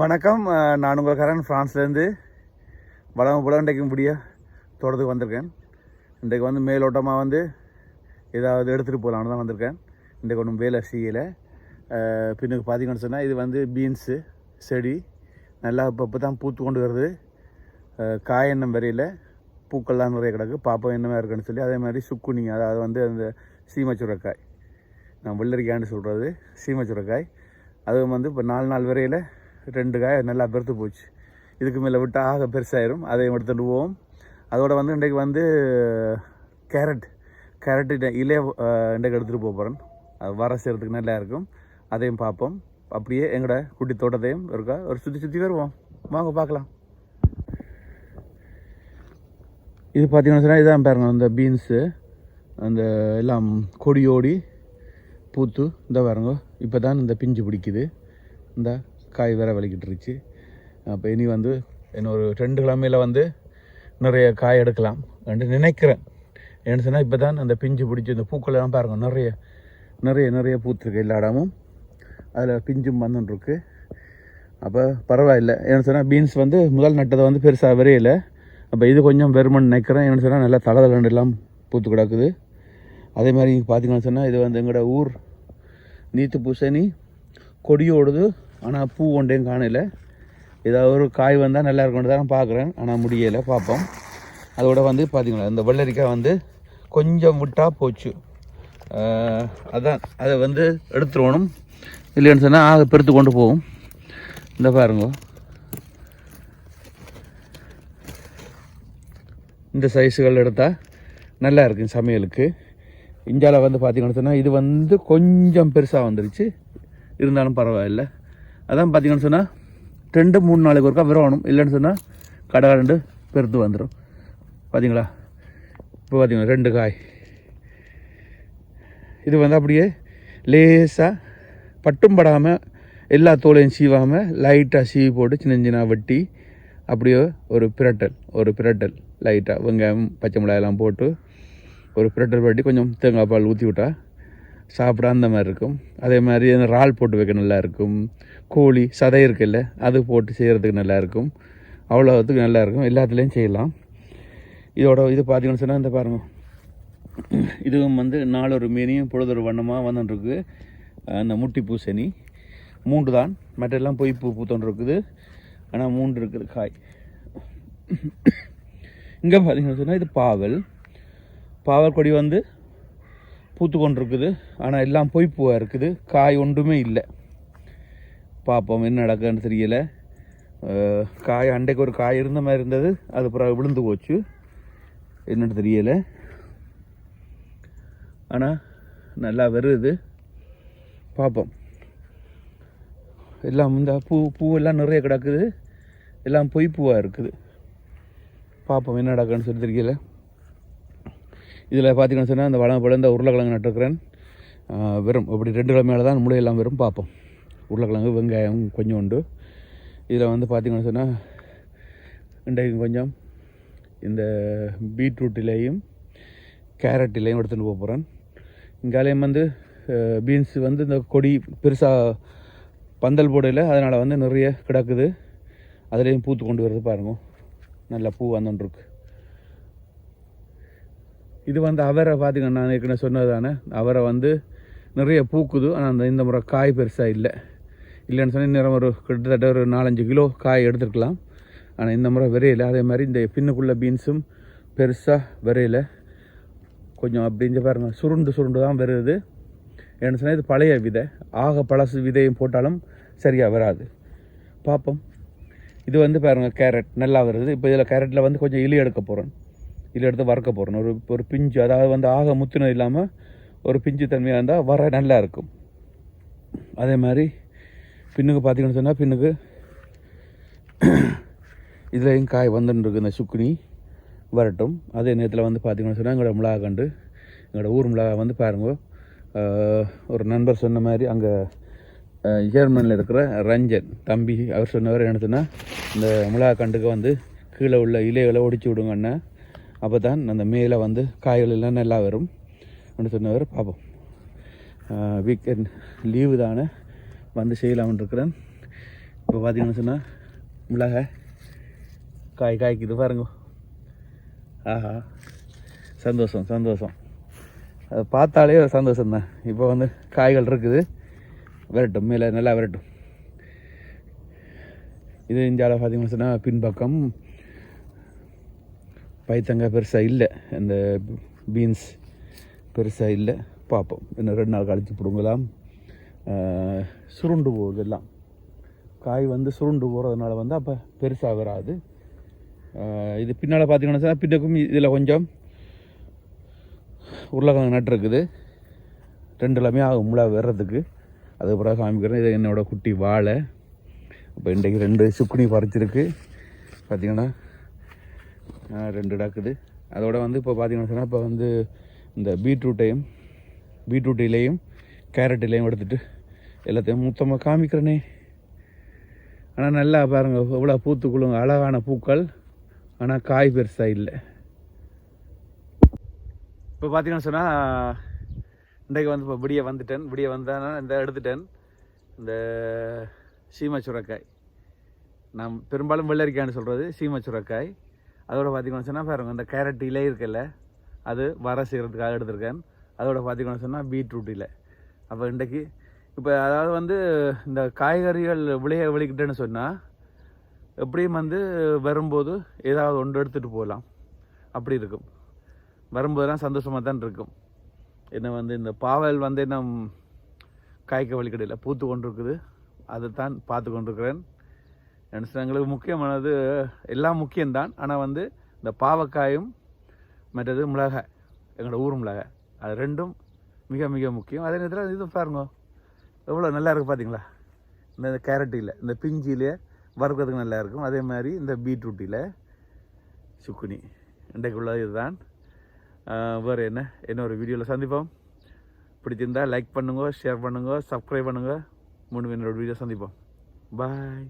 வணக்கம். நான் உங்கள் கரன் ஃப்ரான்ஸ்லேருந்து வளம் போல இன்றைக்கு முடிய தோட்டத்துக்கு வந்திருக்கேன். இன்றைக்கு வந்து மேலோட்டமாக வந்து ஏதாவது எடுத்துகிட்டு போகலான்னு தான் வந்திருக்கேன். இன்றைக்கு ஒன்றும் வேலை செய்யலை. பின்னுக்கு பார்த்தீங்கன்னு சொன்னால் இது வந்து பீன்ஸு செடி நல்லா இப்போ இப்போ தான் பூத்து கொண்டு வருது. காய் எண்ணம் வரையில் பூக்கள்லாம் நிறைய கிடக்கு. பாப்பம் என்னமா இருக்குன்னு சொல்லி அதே மாதிரி சுக்குனி அதாவது வந்து அந்த சீமச்சுரக்காய். நான் வெள்ளரிக்காய்னு சொல்கிறது சீமச்சுரக்காய். அதுவும் வந்து இப்போ நாலு நாள் வரையில் ரெண்டு காய் நல்லா பெருத்து போச்சு. இதுக்கு மேலே விட்டால் ஆக பெருசாயிரும். அதையும் எடுத்துகிட்டு போவோம் அதோட வந்து இன்றைக்கு வந்து கேரட் கேரட் இலைய இன்றைக்கு எடுத்துகிட்டு போக போகிறேன் அது வர செய்கிறதுக்கு நல்லா இருக்கும். அதையும் பார்ப்போம். அப்படியே எங்களோட குட்டி தோட்டத்தையும் இருக்கா ஒரு சுற்றி சுற்றி வருவோம். வாங்க பார்க்கலாம். இது பார்த்தீங்கன்னா சொன்னால் இதான் பாருங்க அந்த பீன்ஸு அந்த எல்லாம் கொடியோடி பூத்து இந்த பாருங்க. இப்போ தான் இந்த பிஞ்சு பிடிக்குது. இந்த காய் வேற வலிக்கிட்டு இருந்துச்சு அப்போ இனி வந்து இன்னொரு ரெண்டு கிழமையில் வந்து நிறைய காய் எடுக்கலாம் என்று நினைக்கிறேன். ஏன்னு சொன்னால் இப்போ தான் அந்த பிஞ்சு பிடிச்சி இந்த பூக்கள் எல்லாம் நிறைய நிறைய நிறைய பூத்துருக்கு எல்லா இடமும். அதில் பிஞ்சும் வந்துட்டுருக்கு. அப்போ பரவாயில்லை. ஏன்னு சொன்னால் பீன்ஸ் வந்து முதல் நட்டதை வந்து பெருசாக வரையில. அப்போ இது கொஞ்சம் வெறுமன் நினைக்கிறேன். ஏன்னு சொன்னால் நல்லா தளதளண்டு எல்லாம் பூத்து கிடக்குது. அதே மாதிரி பார்த்தீங்கன்னு சொன்னால் இது வந்து எங்களோட ஊர் நீத்து பூசணி கொடியோடுது ஆனால் பூ ஒன்றையும் காணல. ஏதாவது ஒரு காய் வந்தால் நல்லா இருக்கும்னு தான் பார்க்குறேன் ஆனால் முடியலை. பார்ப்போம் அதோட வந்து பார்த்தீங்களா இந்த வெள்ளரிக்காய் வந்து கொஞ்சம் விட்டால் போச்சு. அதான் அதை வந்து எடுத்துருவணும். இல்லைன்னு சொன்னால் ஆக பெருத்து கொண்டு போகும் இந்த பாருங்க. இந்த சைஸுகள் எடுத்தால் நல்லா இருக்கும் சமையலுக்கு. இந்தியாவில் வந்து பார்த்திங்கன்னு சொன்னால் இது வந்து கொஞ்சம் பெருசாக வந்துருச்சு. இருந்தாலும் பரவாயில்ல. அதான் பார்த்தீங்கன்னு சொன்னால் ரெண்டு மூணு நாளைக்கு ஒருக்கா விரவணும். இல்லைன்னு சொன்னால் கடை ரெண்டு பெருத்து வந்துடும் பார்த்தீங்களா இப்போ பார்த்தீங்களா ரெண்டு காய். இது வந்து அப்படியே லேசாக பட்டும் படாமல் எல்லா தோலையும் சீவாமல் லைட்டாக சீவி போட்டு சின்ன சின்ன வெட்டி அப்படியே ஒரு பிரட்டல் ஒரு பிரட்டல் லைட்டாக வெங்காயம் பச்சை மிளகாயெல்லாம் போட்டு ஒரு பிரட்டல் வெட்டி கொஞ்சம் தேங்காய் பால் ஊற்றி விட்டா சாப்பிட அந்த மாதிரி இருக்கும். அதே மாதிரி அந்த இறால் போட்டு வைக்க நல்லாயிருக்கும் கோழி சதை இருக்குல்ல அது போட்டு செய்கிறதுக்கு நல்லா இருக்கும். அவ்வளோத்துக்கு நல்லா இருக்கும். எல்லாத்துலேயும் செய்யலாம். இதோட இது பார்த்தீங்கன்னு சொன்னால் இந்த பாருங்கள் இதுவும் வந்து நாலொரு மீனியும் பொழுதொரு வண்ணமாக வந்துட்டுருக்கு அந்த முட்டி பூசணி மூன்று தான் மற்றெல்லாம் பொய் பூ பூத்தொன்று இருக்குது ஆனால் மூன்று இருக்குது காய். இங்கே பார்த்தீங்கன்னு சொன்னால் இது பாவல். பாவல் கொடி வந்து பூத்து கொண்டிருக்குது ஆனால் எல்லாம் பொய் பூவாக இருக்குது. காய் ஒன்றுமே இல்லை. பார்ப்போம் என்ன நடக்குதுன்னு தெரியலை. காய் அண்டைக்கு ஒரு காய் இருந்த மாதிரி இருந்தது. அது பிறகு விழுந்து போச்சு. என்னன்னு தெரியலை. ஆனால் நல்லா வருது. பார்ப்போம் எல்லாம் இந்த பூ பூவெல்லாம் நிறைய கிடக்குது. எல்லாம் பொய் பூவாக இருக்குது. பார்ப்போம் என்ன நடக்குன்னு சொல்லி தெரியல. இதில் பார்த்திங்கன்னு சொன்னால் அந்த வளம் போல இந்த உருளைக்கிழங்கு நட்டுருக்கிறேன். வெறும் இப்படி ரெண்டு கிழமையில தான் முளையெல்லாம் வெறும் பார்ப்போம். உருளைக்கிழங்கு வெங்காயம் கொஞ்சம் உண்டு. இதில் வந்து பார்த்திங்கன்னு சொன்னால் இன்றைக்கு கொஞ்சம் இந்த பீட்ரூட்டிலையும் கேரட்டிலையும் எடுத்துகிட்டு போக போகிறேன். இங்காலையும் வந்து பீன்ஸ் வந்து இந்த கொடி பெருசாக பந்தல் போடையில் அதனால் வந்து நிறைய கிடக்குது. அதுலேயும் பூத்து கொண்டு வருது பாருங்க. நல்லா பூ வந்துட்டுருக்கு. இது வந்து அவரை பார்த்திங்கன்னா நான் ஏற்கனவே சொன்னது தானே அவரை வந்து நிறைய பூக்குது. ஆனால் அந்த இந்த முறை காய் பெருசாக இல்லை. இல்லைன்னு சொன்னால் நேரம் ஒரு கிட்டத்தட்ட ஒரு நாலஞ்சு கிலோ காய் எடுத்துருக்கலாம். ஆனால் இந்த முறை விரையில். அதே மாதிரி இந்த பின்னுக்குள்ள பீன்ஸும் பெருசாக விரையில். கொஞ்சம் அப்படிஞ்ச பாருங்கள் சுருண்டு சுருண்டு தான் வருது. ஏன்னு சொன்னால் இது பழைய விதை. ஆக பழசு விதையும் போட்டாலும் சரியாக வராது. பார்ப்போம் இது வந்து பாருங்க கேரட். நல்லா வருது. இப்போ இதில் கேரட்டில் வந்து கொஞ்சம் இலி எடுக்க போகிறேன் இதில் எடுத்து வறுக்க போகிறோம் ஒரு ஒரு பிஞ்சு அதாவது வந்து ஆக முத்துனது இல்லாமல் ஒரு பிஞ்சு தன்மையாக இருந்தால் வர நல்லா இருக்கும். அதே மாதிரி பின்னுக்கு பார்த்தீங்கன்னு சொன்னால் பின்னுக்கு இதுலேயும் காய் வந்துன்னு இருக்கு இந்த சுக்குனி. வரட்டும். அதே நேரத்தில் வந்து பார்த்தீங்கன்னு சொன்னால் எங்களோட மிளகா கண்டு எங்களோட ஊர் மிளகா வந்து பாருங்க. ஒரு நண்பர் சொன்ன மாதிரி அங்கே ஜெர்மனியில் இருக்கிற ரஞ்சன் தம்பி அவர் சொன்னவர் என்ன சொன்னால் இந்த மிளகா கண்டுக்கு வந்து கீழே உள்ள இலைகளை ஒடிச்சு விடுங்கண்ணா. அப்போ தான் அந்த மேலே வந்து காய்கள் எல்லாம் நல்லா வரும். அப்படின்னு சொன்னவர் பார்ப்போம் வீக்கெண்ட் லீவு தானே வந்து செய்யலாம்னு இருக்கிறேன். இப்போ பார்த்தீங்கன்னு சொன்னால் மிளகாய் காய் காய்க்குது பாருங்க. ஆஹா. சந்தோஷம் சந்தோஷம். அதை பார்த்தாலே ஒரு சந்தோஷம் தான் இப்போ வந்து காய்கள் இருக்குது. விரட்டும் மேலே நல்லா விரட்டும். இது இந்தியாவில் பார்த்தீங்கன்னு சொன்னால் பின்பக்கம் பைத்தங்காய் பெருசாக இல்லை. இந்த பீன்ஸ் பெருசாக இல்லை. பார்ப்போம் இன்னும் ரெண்டு நாள் கழித்து பிடுங்கலாம். சுருண்டு போகுது எல்லாம் காய் வந்து சுருண்டு போகிறதுனால வந்து அப்போ பெருசாக வராது. இது பின்னால் பார்த்தீங்கன்னா பின்னக்கும் இதில் கொஞ்சம் உருளைக்கிழங்கு நட்டுருக்குது ரெண்டு எல்லாமே ஆகும் முழா வர்றதுக்கு. அதுக்கப்புறம் காமிக்கிறேன். இது என்னோடய குட்டி வாழை. இப்போ இன்றைக்கு ரெண்டு சுக்குனி பறிச்சிருக்கு. பார்த்தீங்கன்னா ரெண்டு டக்குது. அதோட வந்து இப்போ பார்த்தீங்கன்னா சொன்னால் இப்போ வந்து இந்த பீட்ரூட்டையும் பீட்ரூட் இலையும் கேரட் இலையும் எடுத்துட்டு எல்லாத்தையும் மொத்தமாக காமிக்கிறேனே. ஆனால் நல்லா பாருங்கள் இவ்வளோ பூத்துக்குழுங்க அழகான பூக்கள். ஆனால் காய் பெருசாக இல்லை. இப்போ பார்த்தீங்கன்னு சொன்னால் இன்றைக்கு வந்து இப்போ விடிய வந்துட்டேன். விடிய வந்தானா இந்த எடுத்துட்டேன். இந்த சீமச்சுரக்காய் நான் பெரும்பாலும் வெள்ளரிக்காய்னு சொல்கிறது சீமச்சுரக்காய் அதோட பார்த்தீங்கன்னு சொன்னால் பாருங்கள் இந்த கேரட் இலை இருக்குல்ல அது வர செய்கிறதுக்காக எடுத்திருக்கேன். அதோட பார்த்திங்கன்னு சொன்னால் பீட்ரூட் இலை. அப்போ இன்றைக்கு இப்போ அதாவது வந்து இந்த காய்கறிகள் விளைய விளைக்கிட்டேன்னு சொன்னால் எப்படியும் வந்து வரும்போது ஏதாவது ஒன்று எடுத்துகிட்டு போகலாம். அப்படி இருக்கும். வரும்போதெல்லாம் சந்தோஷமாக தான் இருக்கும். என்ன வந்து இந்த பாவல் வந்து என்ன காய்க்க வழிக்கடையில் பூத்து கொண்டு இருக்குது அதை தான் பார்த்து கொண்டிருக்கிறேன். நினச்சேன் எங்களுக்கு முக்கியமானது எல்லாம் முக்கியம்தான். ஆனால் வந்து இந்த பாவக்காயும் மற்றது மிளகாய் எங்களோட ஊர் மிளகாய் அது ரெண்டும் மிக மிக முக்கியம். அதே நேரத்தில் இது பாருங்க எவ்வளோ நல்லா இருக்குது பார்த்தீங்களா இந்த கேரட்டில் இந்த பிஞ்சியில் வறுக்கிறதுக்கு நல்லா இருக்கும். அதே மாதிரி இந்த பீட்ரூட்டில் சுக்குனி இன்றைக்குள்ள இதுதான். வேறு என்ன? என்ன ஒரு வீடியோவில் சந்திப்போம். பிடிச்சிருந்தால் லைக் பண்ணுங்க ஷேர் பண்ணுங்க சப்ஸ்கிரைப் பண்ணுங்க. மூணு என்னோட வீடியோ சந்திப்போம். பாய்